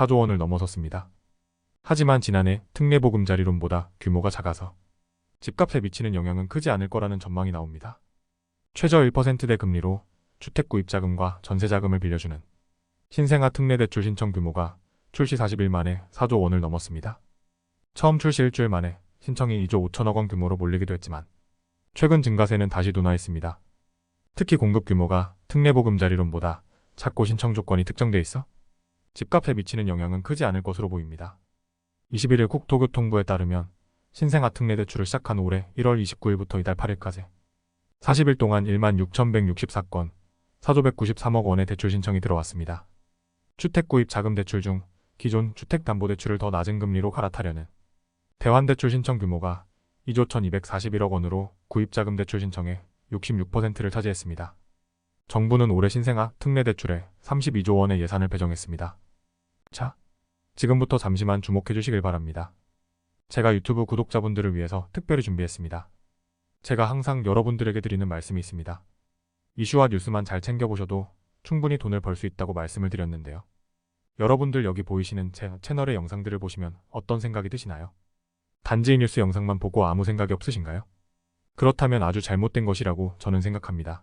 4조 원을 넘어섰습니다. 하지만 지난해 특례보금자리론보다 규모가 작아서 집값에 미치는 영향은 크지 않을 거라는 전망이 나옵니다. 최저 1%대 금리로 주택 구입 자금과 전세 자금을 빌려주는 신생아 특례 대출 신청 규모가 출시 40일 만에 4조 원을 넘었습니다. 처음 출시 일주일 만에 신청이 2조 5천억 원 규모로 몰리기도 했지만 최근 증가세는 다시 둔화했습니다. 특히 공급 규모가 특례보금자리론보다 작고 신청 조건이 특정돼 있어 집값에 미치는 영향은 크지 않을 것으로 보입니다. 21일 국토교통부에 따르면 신생아 특례 대출을 시작한 올해 1월 29일부터 이달 8일까지 40일 동안 1만 6,164건 4조 193억 원의 대출 신청이 들어왔습니다. 주택 구입 자금 대출 중 기존 주택담보대출을 더 낮은 금리로 갈아타려는 대환대출 신청 규모가 2조 1,241억 원으로 구입자금 대출 신청의 66%를 차지했습니다. 정부는 올해 신생아 특례 대출에 32조 원의 예산을 배정했습니다. 자, 지금부터 잠시만 주목해 주시길 바랍니다. 제가 유튜브 구독자분들을 위해서 특별히 준비했습니다. 제가 항상 여러분들에게 드리는 말씀이 있습니다. 이슈와 뉴스만 잘 챙겨보셔도 충분히 돈을 벌 수 있다고 말씀을 드렸는데요. 여러분들 여기 보이시는 제 채널의 영상들을 보시면 어떤 생각이 드시나요? 단지 이 뉴스 영상만 보고 아무 생각이 없으신가요? 그렇다면 아주 잘못된 것이라고 저는 생각합니다.